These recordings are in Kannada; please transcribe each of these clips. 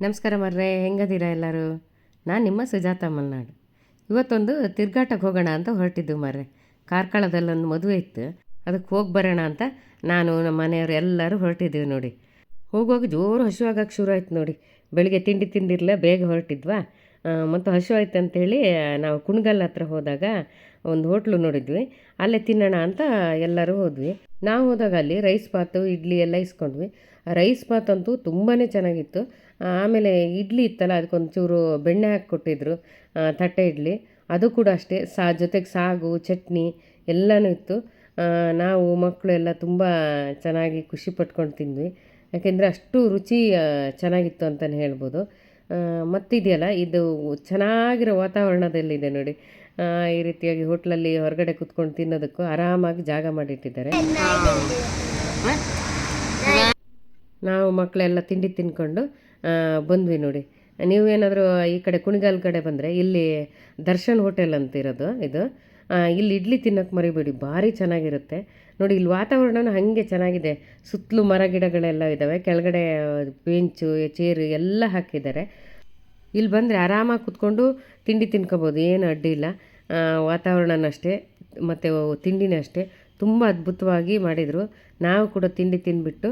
ನಮಸ್ಕಾರ ಮರ್ರೆ, ಹೆಂಗದೀರಾ ಎಲ್ಲರೂ? ನಾನು ನಿಮ್ಮ ಸುಜಾತ ಮಲ್ನಾಡು. ಇವತ್ತೊಂದು ತಿರ್ಗಾಟಕ್ಕೆ ಹೋಗೋಣ ಅಂತ ಹೊರಟಿದ್ದು ಮರ್ರೆ. ಕಾರ್ಕಳದಲ್ಲೊಂದು ಮದುವೆ ಇತ್ತು. ಅದಕ್ಕೆ ಹೋಗಿ ಬರೋಣ ಅಂತ ನಾನು, ನಮ್ಮ ಮನೆಯವರು ಎಲ್ಲರೂ ಹೊರಟಿದ್ದೀವಿ ನೋಡಿ. ಹೋಗುವಾಗ ಜೋರು ಹಸಿವಾಗಕ್ಕೆ ಶುರು ಆಯ್ತು ನೋಡಿ. ಬೆಳಿಗ್ಗೆ ತಿಂಡಿ ತಿಂದಿರಲಿಲ್ಲ ಬೇಗ ಹೊರಟಿದ್ವಾ? ಮತ್ತು ಹಸು ಆಯ್ತು ಅಂತೇಳಿ ನಾವು ಕುಣಗಲ್ ಹತ್ರ ಹೋದಾಗ ಒಂದು ಹೋಟ್ಲು ನೋಡಿದ್ವಿ. ಅಲ್ಲೇ ತಿನ್ನೋಣ ಅಂತ ಎಲ್ಲರೂ ಹೋದ್ವಿ. ನಾವು ಹೋದಾಗ ಅಲ್ಲಿ ರೈಸ್ ಬಾತು ಇಡ್ಲಿ ಎಲ್ಲ ಇಸ್ಕೊಂಡ್ವಿ. ರೈಸ್ ಬಾತ್ ಅಂತೂ ತುಂಬಾ ಚೆನ್ನಾಗಿತ್ತು. ಆಮೇಲೆ ಇಡ್ಲಿ ಇತ್ತಲ್ಲ ಅದಕ್ಕೊಂದು ಚೂರು ಬೆಣ್ಣೆ ಹಾಕಿ ಕೊಟ್ಟಿದ್ರು ತಟ್ಟೆ ಇಡ್ಲಿ. ಅದು ಕೂಡ ಅಷ್ಟೇ ಸಾ ಜೊತೆಗೆ ಸಾಗು ಚಟ್ನಿ ಎಲ್ಲನೂ ಇತ್ತು. ನಾವು ಮಕ್ಕಳು ಎಲ್ಲ ತುಂಬ ಚೆನ್ನಾಗಿ ಖುಷಿ ಪಟ್ಕೊಂಡು ತಿಂದ್ವಿ. ಯಾಕೆಂದರೆ ಅಷ್ಟು ರುಚಿ ಚೆನ್ನಾಗಿತ್ತು ಅಂತಲೇ ಹೇಳ್ಬೋದು. ಮತ್ತಿದೆಯಲ್ಲ ಇದು ಚೆನ್ನಾಗಿರೋ ವಾತಾವರಣದಲ್ಲಿದೆ ನೋಡಿ. ಈ ರೀತಿಯಾಗಿ ಹೋಟ್ಲಲ್ಲಿ ಹೊರಗಡೆ ಕುತ್ಕೊಂಡು ತಿನ್ನೋದಕ್ಕೂ ಆರಾಮಾಗಿ ಜಾಗ ಮಾಡಿಟ್ಟಿದ್ದಾರೆ. ನಾವು ಮಕ್ಕಳೆಲ್ಲ ತಿಂಡಿ ತಿನ್ಕೊಂಡು ಬಂದ್ವಿ ನೋಡಿ. ನೀವೇನಾದರೂ ಈ ಕಡೆ ಕುಣಿಗಾಲ್ ಕಡೆ ಬಂದರೆ ಇಲ್ಲಿ ದರ್ಶನ್ ಹೋಟೆಲ್ ಅಂತ ಇರೋದು ಇದು. ಇಲ್ಲಿ ಇಡ್ಲಿ ತಿನ್ನೋಕ್ಕೆ ಮರಿಬೇಡಿ, ಭಾರಿ ಚೆನ್ನಾಗಿರುತ್ತೆ. ನೋಡಿ, ಇಲ್ಲಿ ವಾತಾವರಣನೂ ಹಾಗೆ ಚೆನ್ನಾಗಿದೆ. ಸುತ್ತಲೂ ಮರ ಗಿಡಗಳೆಲ್ಲ ಇದ್ದಾವೆ ಕೆಳಗಡೆ ಬೆಂಚು, ಚೇರು ಎಲ್ಲ ಹಾಕಿದ್ದಾರೆ. ಇಲ್ಲಿ ಬಂದರೆ ಆರಾಮಾಗಿ ಕುತ್ಕೊಂಡು ತಿಂಡಿ ತಿನ್ಕೋಬೋದು, ಏನು ಅಡ್ಡಿ ಇಲ್ಲ. ವಾತಾವರಣನಷ್ಟೇ ಮತ್ತು ತಿಂಡಿನೂ ಅಷ್ಟೇ. ತುಂಬ ಅದ್ಭುತವಾಗಿ ಮಾಡಿದರು. ನಾವು ಕೂಡ ತಿಂಡಿ ತಿಂದ್ಬಿಟ್ಟು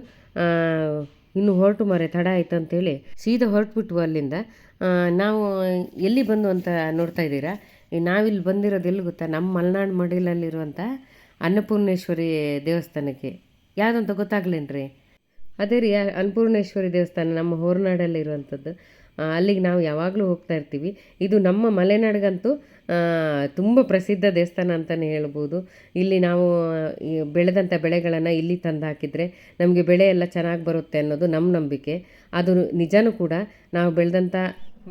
ಇನ್ನು ಹೊರಟು ಮರೆ ತಡ ಆಯ್ತು ಅಂತೇಳಿ ಸೀದಾ ಹೊರಟ್ಬಿಟ್ವು ಅಲ್ಲಿಂದ. ನಾವು ಎಲ್ಲಿ ಬಂದು ಅಂತ ನೋಡ್ತಾ ಇದ್ದೀರಾ? ನಾವಿಲ್ಲಿ ಬಂದಿರೋದು ಎಲ್ಲಿ ಗೊತ್ತಾ? ನಮ್ಮ ಮಲೆನಾಡು ಮಡಿಲಲ್ಲಿರುವಂಥ ಅನ್ನಪೂರ್ಣೇಶ್ವರಿ ದೇವಸ್ಥಾನಕ್ಕೆ. ಯಾವುದಂತ ಗೊತ್ತಾಗ್ಲೇನ್ರಿ? ಅದೇ ರೀ ಅನ್ನಪೂರ್ಣೇಶ್ವರಿ ದೇವಸ್ಥಾನ ನಮ್ಮ ಹೊರನಾಡಲ್ಲಿರುವಂಥದ್ದು. ಅಲ್ಲಿಗೆ ನಾವು ಯಾವಾಗಲೂ ಹೋಗ್ತಾ ಇರ್ತೀವಿ. ಇದು ನಮ್ಮ ಮಲೆನಾಡಿಗಂತೂ ತುಂಬ ಪ್ರಸಿದ್ಧ ದೇವಸ್ಥಾನ ಅಂತಲೇ ಹೇಳ್ಬೋದು. ಇಲ್ಲಿ ನಾವು ಬೆಳೆದಂಥ ಬೆಳೆಗಳನ್ನು ಇಲ್ಲಿ ತಂದು ಹಾಕಿದರೆ ನಮಗೆ ಬೆಳೆ ಎಲ್ಲ ಚೆನ್ನಾಗಿ ಬರುತ್ತೆ ಅನ್ನೋದು ನಮ್ಮ ನಂಬಿಕೆ. ಅದು ನಿಜನೂ ಕೂಡ ನಾವು ಬೆಳೆದಂಥ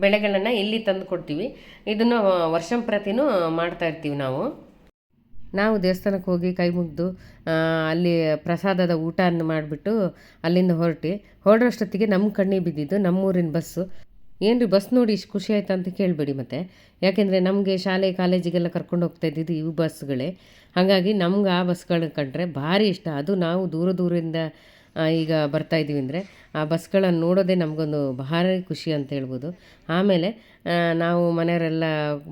ಬೆಳೆಗಳನ್ನು ಇಲ್ಲಿ ತಂದು ಕೊಡ್ತೀವಿ. ಇದನ್ನು ವರ್ಷಂಪ್ರತಿನೂ ಮಾಡ್ತಾ ಇರ್ತೀವಿ ನಾವು. ನಾವು ದೇವಸ್ಥಾನಕ್ಕೆ ಹೋಗಿ ಕೈ ಮುಗಿದು ಅಲ್ಲಿ ಪ್ರಸಾದದ ಊಟವನ್ನು ಮಾಡಿಬಿಟ್ಟು ಅಲ್ಲಿಂದ ಹೊರಟಿ, ಹೊರಡೋಷ್ಟೊತ್ತಿಗೆ ನಮ್ಮ ಕಣ್ಣಿಗೆ ಬಿದ್ದಿದ್ದು ನಮ್ಮೂರಿನ ಬಸ್ಸು. ಏನು ರೀ ಬಸ್ ನೋಡಿ ಇಷ್ಟು ಖುಷಿ ಆಯ್ತು ಅಂತ ಕೇಳಬೇಡಿ ಮತ್ತೆ. ಯಾಕೆಂದರೆ ನಮಗೆ ಶಾಲೆ, ಕಾಲೇಜಿಗೆಲ್ಲ ಕರ್ಕೊಂಡು ಹೋಗ್ತಾ ಇದ್ದಿದ್ದು ಇವು ಬಸ್ಗಳೇ. ಹಾಗಾಗಿ ನಮ್ಗೆ ಆ ಬಸ್ಗಳನ್ನ ಕಂಡ್ರೆ ಭಾರಿ ಇಷ್ಟ. ಅದು ನಾವು ದೂರ ದೂರದಿಂದ ಈಗ ಬರ್ತಾ ಇದ್ದೀವಿ ಅಂದರೆ ಆ ಬಸ್ಗಳನ್ನು ನೋಡೋದೇ ನಮಗೊಂದು ಭಾರಿ ಖುಷಿ ಅಂತ ಹೇಳ್ಬೋದು. ಆಮೇಲೆ ನಾವು ಮನೆಯವರೆಲ್ಲ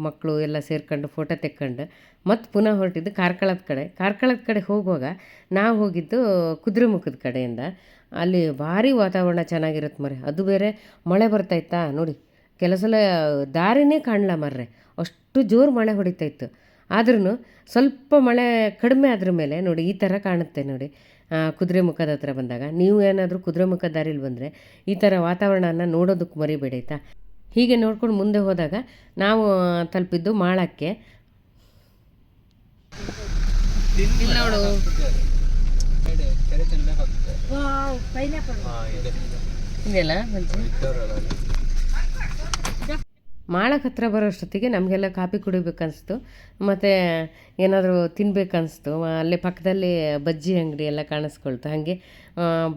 ಮಕ್ಕಳು ಎಲ್ಲ ಸೇರ್ಕೊಂಡು ಫೋಟೋ ತೆಕ್ಕೊಂಡು ಮತ್ತು ಪುನಃ ಹೊರಟಿದ್ದು ಕಾರ್ಕಳದ ಕಡೆ. ಕಾರ್ಕಳದ ಕಡೆ ಹೋಗುವಾಗ ನಾವು ಹೋಗಿದ್ದು ಕುದುರೆಮುಖದ ಕಡೆಯಿಂದ. ಅಲ್ಲಿ ಭಾರಿ ವಾತಾವರಣ ಚೆನ್ನಾಗಿರುತ್ತೆ ಮರೆ ಅದು ಬೇರೆ ಮಳೆ ಬರ್ತಾಯಿತ್ತಾ ನೋಡಿ ಕೆಲವು ದಾರಿನೇ ಕಾಣಲ್ಲ ಮರ್ರೆ. ಅಷ್ಟು ಜೋರು ಮಳೆ ಹೊಡಿತಾ ಇತ್ತು. ಆದ್ರೂ ಸ್ವಲ್ಪ ಮಳೆ ಕಡಿಮೆ ಆದ್ರ ಮೇಲೆ, ನೋಡಿ, ಈ ಥರ ಕಾಣುತ್ತೆ ನೋಡಿ. ಕುದುರೆ ಮುಖದ ಹತ್ರ ಬಂದಾಗ. ನೀವು ಏನಾದರೂ ಕುದುರೆಮುಖ ದಾರಿಲಿ ಬಂದರೆ ಈ ಥರ ವಾತಾವರಣನ ನೋಡೋದಕ್ಕೆ ಮರಿಬೇಡಿ, ಆಯಿತಾ? ಹೀಗೆ ನೋಡ್ಕೊಂಡು ಮುಂದೆ ಹೋದಾಗ ನಾವು ತಲುಪಿದ್ದು ಮಾಳಕ್ಕೆ. ನೋಡು. ಇದೆಯಲ್ಲ ಮಂಚು ಮಾಳಕ್ಕೆ ಹತ್ರ ಬರೋಷ್ಟೊತ್ತಿಗೆ ನಮಗೆಲ್ಲ ಕಾಫಿ ಕುಡಿಬೇಕನ್ನಿಸ್ತು ಮತ್ತು ಏನಾದರೂ ತಿನ್ಬೇಕನ್ನಿಸ್ತು ಅಲ್ಲೇ ಪಕ್ಕದಲ್ಲಿ ಬಜ್ಜಿ ಅಂಗಡಿ ಎಲ್ಲ ಕಾಣಿಸ್ಕೊಳ್ತು. ಹಾಗೆ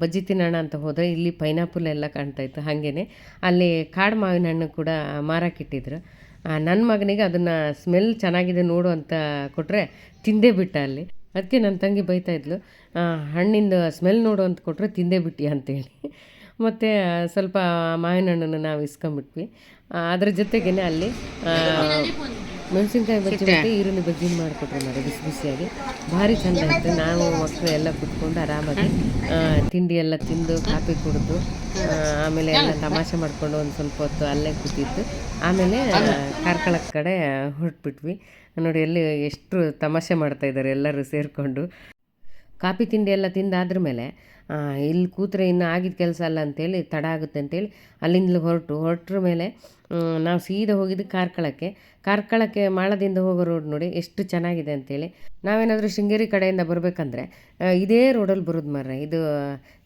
ಬಜ್ಜಿ ತಿನ್ನೋಣ ಅಂತ ಹೋದರೆ ಇಲ್ಲಿ ಪೈನಾಪಲ್ ಎಲ್ಲ ಕಾಣ್ತಾ ಇತ್ತು ಹಾಗೇ ಅಲ್ಲಿ ಕಾಡು ಮಾವಿನ ಹಣ್ಣು ಕೂಡ ಮಾರಾಕಿಟ್ಟಿದ್ರು ನನ್ನ ಮಗನಿಗೆ ಅದನ್ನು ಸ್ಮೆಲ್ ಚೆನ್ನಾಗಿದೆ ನೋಡು ಅಂತ ಕೊಟ್ಟರೆ ತಿಂದೇ ಬಿಟ್ಟ ಅಲ್ಲಿ. ಅದಕ್ಕೆ ನನ್ನ ತಂಗಿ ಬೈತಾಯಿದ್ಲು ಹಣ್ಣಿಂದು ಸ್ಮೆಲ್ ನೋಡು ಅಂತ ಕೊಟ್ಟರೆ ತಿಂದೇ ಬಿಟ್ಟಿ ಅಂತೇಳಿ. ಮತ್ತು ಸ್ವಲ್ಪ ಮಾವಿನ ಹಣ್ಣನ್ನು ನಾವು ಇಸ್ಕೊಂಬಿಟ್ವಿ ಅದ್ರ ಜೊತೆಗೇ ಅಲ್ಲಿ ಮೆಣಸಿನ್ಕಾಯಿ ಬಜ್ಜಿ ಮತ್ತು ಈರುಳ್ಳಿ ಬಜ್ಜಿ ಮಾಡಿಕೊಟ್ರು ಮಾಡಿ ಬಿಸಿ ಬಿಸಿಯಾಗಿ. ಭಾರಿ ಚೆಂದ ಆಯಿತು. ನಾವು ಮಕ್ಕಳು ಎಲ್ಲ ಕುತ್ಕೊಂಡು ಆರಾಮಾಗಿ ತಿಂಡಿ ಎಲ್ಲ ತಿಂದು ಕಾಫಿ ಕುಡಿದು ಆಮೇಲೆ ಎಲ್ಲ ತಮಾಷೆ ಮಾಡಿಕೊಂಡು ಒಂದು ಸ್ವಲ್ಪ ಹೊತ್ತು ಅಲ್ಲೇ ಕೂತಿದ್ದು. ಆಮೇಲೆ ಕಾರ್ಕಳ ಕಡೆ ಹೊರಟ್ಬಿಟ್ವಿ. ನೋಡಿ ಎಲ್ಲಿ ಎಷ್ಟು ತಮಾಷೆ ಮಾಡ್ತಾ ಇದ್ದಾರೆ ಎಲ್ಲರೂ ಸೇರಿಕೊಂಡು. ಕಾಫಿ ತಿಂಡಿ ಎಲ್ಲ ತಿಂದಾದ್ರ ಮೇಲೆ ಇಲ್ಲಿ ಕೂತ್ರೆ ಇನ್ನು ಆಗಿದ ಕೆಲಸ ಅಲ್ಲ ಅಂತೇಳಿ ತಡ ಆಗುತ್ತೆ ಅಂತೇಳಿ ಅಲ್ಲಿಂದಲೂ ಹೊರಟು. ಹೊರಟ್ರ ಮೇಲೆ ನಾವು ಸೀದಾ ಹೋಗಿದ್ದು ಕಾರ್ಕಳಕ್ಕೆ. ಕಾರ್ಕಳಕ್ಕೆ ಮಾಳದಿಂದ ಹೋಗೋ ರೋಡ್ ನೋಡಿ ಎಷ್ಟು ಚೆನ್ನಾಗಿದೆ ಅಂತೇಳಿ. ನಾವೇನಾದರೂ ಶೃಂಗೇರಿ ಕಡೆಯಿಂದ ಬರಬೇಕಂದ್ರೆ ಇದೇ ರೋಡಲ್ಲಿ ಬರೋದು ಮರ್ರೆ. ಇದು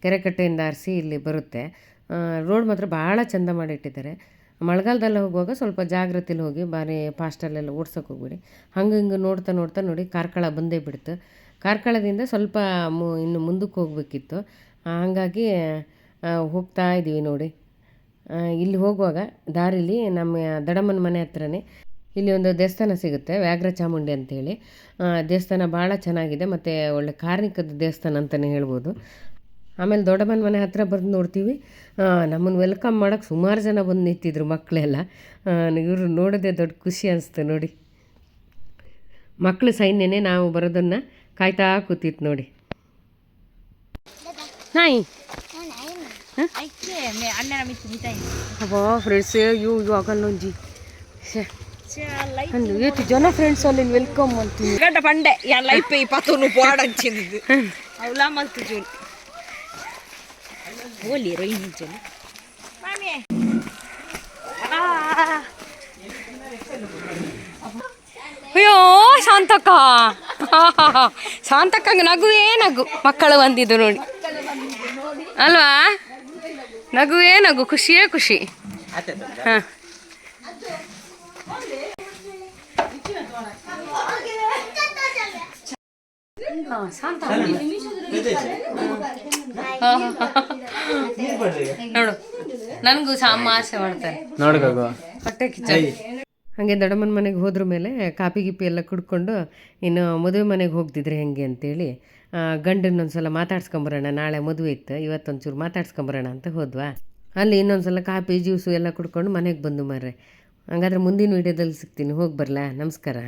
ಕೆರೆಕಟ್ಟೆಯಿಂದ ಆರಿಸಿ ಇಲ್ಲಿ ಬರುತ್ತೆ. ರೋಡ್ ಮಾತ್ರ ಭಾಳ ಚಂದ ಮಾಡಿಟ್ಟಿದ್ದಾರೆ. ಮಳೆಗಾಲದಲ್ಲಿ ಹೋಗುವಾಗ ಸ್ವಲ್ಪ ಜಾಗ್ರತೆಲಿ ಹೋಗಿ ಭಾರಿ ಫಾಸ್ಟಲ್ಲೆಲ್ಲ ಓಡ್ಸೋಕೆ ಹೋಗ್ಬೇಡಿ. ಹಂಗೆ ಹಿಂಗೆ ನೋಡ್ತಾ ನೋಡ್ತಾ ನೋಡಿ ಕಾರ್ಕಳ ಬಂದೇ ಬಿಡ್ತು. ಕಾರ್ಕಳದಿಂದ ಸ್ವಲ್ಪ ಮು ಇನ್ನು ಮುಂದಕ್ಕೆ ಹೋಗಬೇಕಿತ್ತು. ಹಾಗಾಗಿ ಹೋಗ್ತಾ ಇದ್ದೀವಿ ನೋಡಿ. ಇಲ್ಲಿ ಹೋಗುವಾಗ ದಾರಿಲಿ ನಮ್ಮ ದಡಮ್ಮನ ಮನೆ ಹತ್ರನೇ ಇಲ್ಲಿ ಒಂದು ದೇವಸ್ಥಾನ ಸಿಗುತ್ತೆ, ವ್ಯಾಘ್ರ ಚಾಮುಂಡಿ ಅಂತೇಳಿ. ದೇವಸ್ಥಾನ ಭಾಳ ಚೆನ್ನಾಗಿದೆ, ಮತ್ತು ಒಳ್ಳೆ ಕಾರ್ಣಿಕದ ದೇವಸ್ಥಾನ ಅಂತಲೇ ಹೇಳ್ಬೋದು. ಆಮೇಲೆ ದೊಡ್ಡಮ್ಮನ ಮನೆ ಹತ್ತಿರ ಬಂದು ನೋಡ್ತೀವಿ. ನಮ್ಮನ್ನು ವೆಲ್ಕಮ್ ಮಾಡೋಕ್ಕೆ ಸುಮಾರು ಜನ ಬಂದು ನಿಂತಿದ್ರು ಮಕ್ಕಳೆಲ್ಲ ಇವರು ನೋಡೋದೇ ದೊಡ್ಡ ಖುಷಿ ಅನಿಸ್ತು ನೋಡಿ. ಮಕ್ಕಳು ಸೈನ್ಯನೇ ನಾವು ಬರೋದನ್ನು ಕಾಯ್ತಾ ಕೂತಿತ್ತು ನೋಡಿ. ನಾಯಿ. ಅಬ್ಬಾ ಫ್ರೆಂಡ್ಸ್ ಇವು ಇವು ಆಗಲ್ಲ ಒಂಜಿ ಅಂದು ಏತು ಜನ ಫ್ರೆಂಡ್ಸ್ ಅಲ್ಲಿ ವೆಲ್ಕಮ್ ಅಂತೀನಿ ಗಂಡ ಪಂಡೆ ಯಾನ್ ಲೈಫ್ ಈ ಪತ್ತೊಂದು ಹಂಚಿದ್ದು ಅವಳ ಮಲ್ತು ಜೋಲಿ. ರೊಯ್ನಿ ಜೋಲಿ ಮಾಮಿ ಅಯ್ಯೋ ಶಾಂತಕ್ಕ ಶಾಂತಕ್ಕಂಗೆ ನಗುವೇ ನಗು. ಮಕ್ಕಳು ಬಂದಿದ್ದು ನೋಡಿ. ಅಲ್ವಾ? ನಗುವೇ ನಗು. ಖುಷಿಯೇ ಖುಷಿ. ಹಾಂ. ನೋಡು ನನಗೂ ಸಾಮ ಆಸೆ ಮಾಡ್ತಾರೆ ಹೊಟ್ಟೆ ಕಿಚ್ಚ. ಹಾಗೆ ದೊಡ್ಡಮ್ಮನ ಮನೆಗೆ ಹೋದ್ರ ಮೇಲೆ ಕಾಪಿ ಗಿಪಿ ಎಲ್ಲ ಕುಡ್ಕೊಂಡು ಇನ್ನು ಮದುವೆ ಮನೆಗೆ ಹೋಗ್ತಿದ್ರೆ ಹೆಂಗೆ ಅಂತೇಳಿ ಗಂಡನ್ನ ಒಂದ್ಸಲ ಮಾತಾಡ್ಸ್ಕೊಂಬರೋಣ ನಾಳೆ ಮದುವೆ ಇತ್ತು ಇವತ್ತೊಂಚೂರು ಮಾತಾಡ್ಸ್ಕೊಂಬರೋಣ ಅಂತ ಹೋದ್ವಾ. ಅಲ್ಲಿ ಇನ್ನೊಂದ್ಸಲ ಕಾಪಿ ಜ್ಯೂಸು ಎಲ್ಲ ಕುಡ್ಕೊಂಡು ಮನೆಗೆ ಬಂದು ಮಾರ್ರೆ. ಹಂಗಾದ್ರೆ ಮುಂದಿನ ವೀಡಿಯೋದಲ್ಲಿ ಸಿಗ್ತೀನಿ. ಹೋಗಿ ಬರಲಾ? ನಮಸ್ಕಾರ.